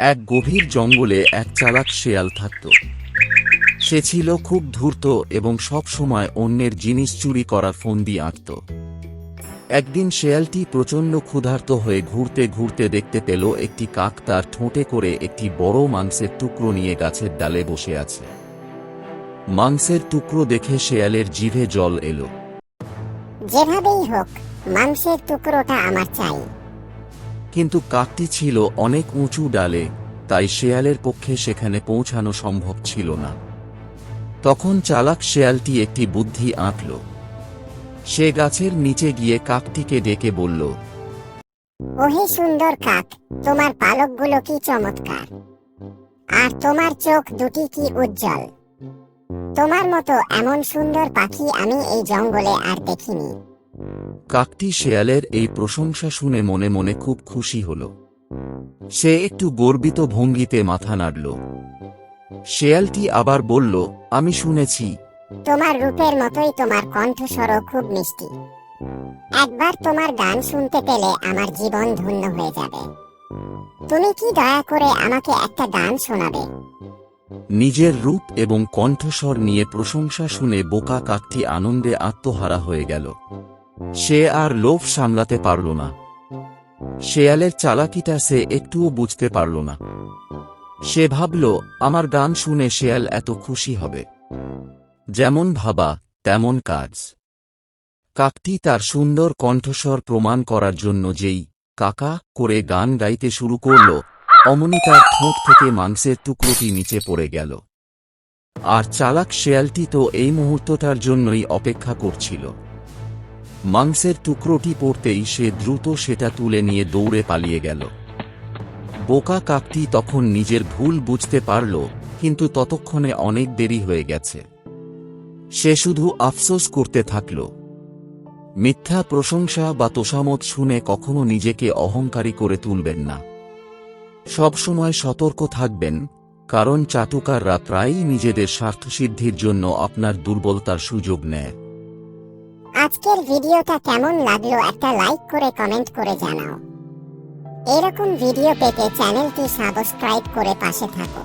এক গভীর জঙ্গলে এক চালাক শেয়াল থাকত। সে ছিল খুব ধূর্ত এবং সব সময় অন্যের জিনিস চুরি করার ফন্দি আঁকত। একদিন শেয়ালটি প্রচণ্ড ক্ষুধার্ত হয়ে ঘুরতে ঘুরতে দেখতে পেল একটি কাক তার ঠোঁটে করে একটি বড় মাংসের টুকরো নিয়ে গাছের ডালে বসে আছে। মাংসের টুকরো দেখে শেয়ালের জিভে জল এলো। যেভাবেই হোক, মাংসের টুকরোটা আমার চাই। কিন্তু কাকটি ছিল অনেক উঁচু ডালে, তাই শেয়ালের পক্ষে সেখানে পৌঁছানো সম্ভব ছিল না। তখন চালাক শেয়ালটি একটি বুদ্ধি আঁকল সে গাছের নিচে গিয়ে কাকটিকে ডেকে বলল, ওহে সুন্দর কাক তোমার পালকগুলো কি চমৎকার। আর তোমার চোখ দুটি কি উজ্জ্বল। তোমার মতো এমন সুন্দর পাখি আমি এই জঙ্গলে আর দেখিনি। কাকটি শেয়ালের এই প্রশংসা শুনে মনে মনে খুব খুশি হল। সে একটু গর্বিত ভঙ্গিতে মাথা নাড়ল। শেয়ালটি আবার বলল আমি শুনেছি। তোমার রূপের মতোই তোমার কণ্ঠস্বরও খুব মিষ্টি। একবার তোমার গান শুনতে পেলে আমার জীবন ধন্য হয়ে যাবে। তুমি কি দয়া করে আমাকে একটা গান শোনাবে? নিজের রূপ এবং কণ্ঠস্বর নিয়ে প্রশংসা শুনে বোকা কাকটি আনন্দে আত্মহারা হয়ে গেল। সে আর লোভ সামলাতে পারল না। শেয়ালের চালাকিটা সে একটুও বুঝতে পারল না। সে ভাবল, আমার গান শুনে শেয়াল এত খুশি হবে। যেমন ভাবা, তেমন কাজ। কাকটি তার সুন্দর কণ্ঠস্বর প্রমাণ করার জন্য যেই কাকা করে গান গাইতে শুরু করল, অমনি তার ঠোঁট থেকে মাংসের টুকরোটি নিচে পড়ে গেল। আর চালাক শেয়ালটি তো এই মুহূর্তটার জন্যই অপেক্ষা করছিল। মাংসের টুকরোটি পড়তেই সে দ্রুত সেটা তুলে নিয়ে দৌড়ে পালিয়ে গেল। বোকা কাকটি তখন নিজের ভুল বুঝতে পারল, কিন্তু ততক্ষণে অনেক দেরি হয়ে গেছে। সে শুধু আফসোস করতে থাকল। মিথ্যা প্রশংসা বা তোষামত শুনে কখনো নিজেকে অহংকারী করে তুলবেন না। সবসময় সতর্ক থাকবেন, কারণ চাটুকাররা প্রায়ই নিজেদের স্বার্থসিদ্ধির জন্য আপনার দুর্বলতার সুযোগ নেয়। আজকের ভিডিওটা কেমন লাগল একটা লাইক করে কমেন্ট করে জানাও। এরকম ভিডিও পেতে চ্যানেলটি সাবস্ক্রাইব করে পাশে থাকো।